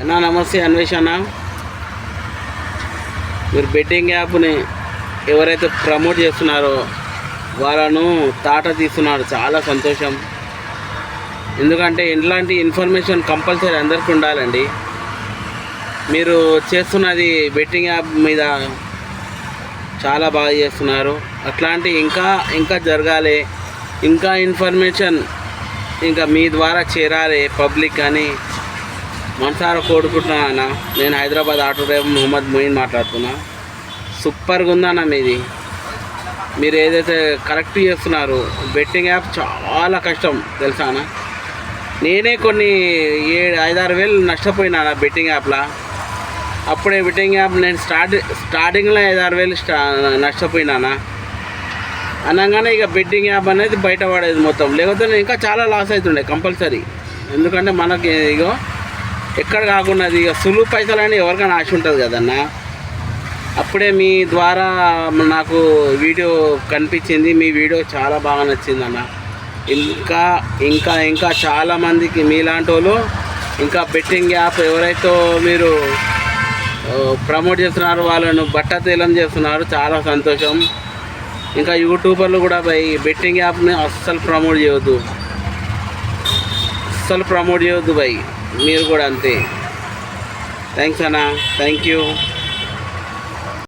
అన్నా నమస్తే అన్వేషణ మీరు బెట్టింగ్ యాప్ని ఎవరైతే ప్రమోట్ చేస్తున్నారో వాళ్ళను తాట తీస్తున్నారు. చాలా సంతోషం. ఎందుకంటే ఇలాంటి ఇన్ఫర్మేషన్ కంపల్సరీ అందరికీ ఉండాలండి. మీరు చేస్తున్నది బెట్టింగ్ యాప్ మీద చాలా బాగా చేస్తున్నారు. అట్లాంటి ఇంకా ఇంకా జరగాలి. ఇంకా ఇన్ఫర్మేషన్ ఇంకా మీ ద్వారా చేరాలి. పబ్లిక్ అని మనసారా కోరుకుంటున్నా నేను హైదరాబాద్ ఆటో డ్రైవర్ మొహమ్మద్ మొయిన్ మాట్లాడుతున్నా. సూపర్గా ఉందన్న మీది. మీరు ఏదైతే కరెక్ట్ చేస్తున్నారు బెట్టింగ్ యాప్ చాలా కష్టం తెలుసానా నేనే కొన్ని ఏడు ఐదారు వేలు నష్టపోయినా బెట్టింగ్ యాప్లో. అప్పుడే బెట్టింగ్ యాప్ నేను స్టార్ట్ స్టార్టింగ్లో ఐదారు వేలు స్టా నష్టపోయినానా అనగానే ఇక బెట్టింగ్ యాప్ అనేది బయటపడేది మొత్తం. లేకపోతే ఇంకా చాలా లాస్ అవుతుండే కంపల్సరీ. ఎందుకంటే మనకి ఇగో ఎక్కడ కాకుండా ఇక సులువు పైసలని ఎవరికైనా ఆశ ఉంటుంది కదన్న. అప్పుడే మీ ద్వారా నాకు వీడియో కనిపించింది మీ వీడియో చాలా బాగా నచ్చింది అన్న ఇంకా ఇంకా ఇంకా చాలామందికి మీలాంటి వాళ్ళు ఇంకా బెట్టింగ్ యాప్ ఎవరైతే మీరు ప్రమోట్ చేస్తున్నారు వాళ్ళను బట్ట తేలం చేస్తున్నారు చాలా సంతోషం. ఇంకా యూట్యూబర్లు కూడా బై బెట్టింగ్ యాప్ని అస్సలు ప్రమోట్ చేయొద్దు. అస్సలు ప్రమోట్ చేయొద్దు బై. మీరు కూడా అంతే. థ్యాంక్స్ అన్న. Thank you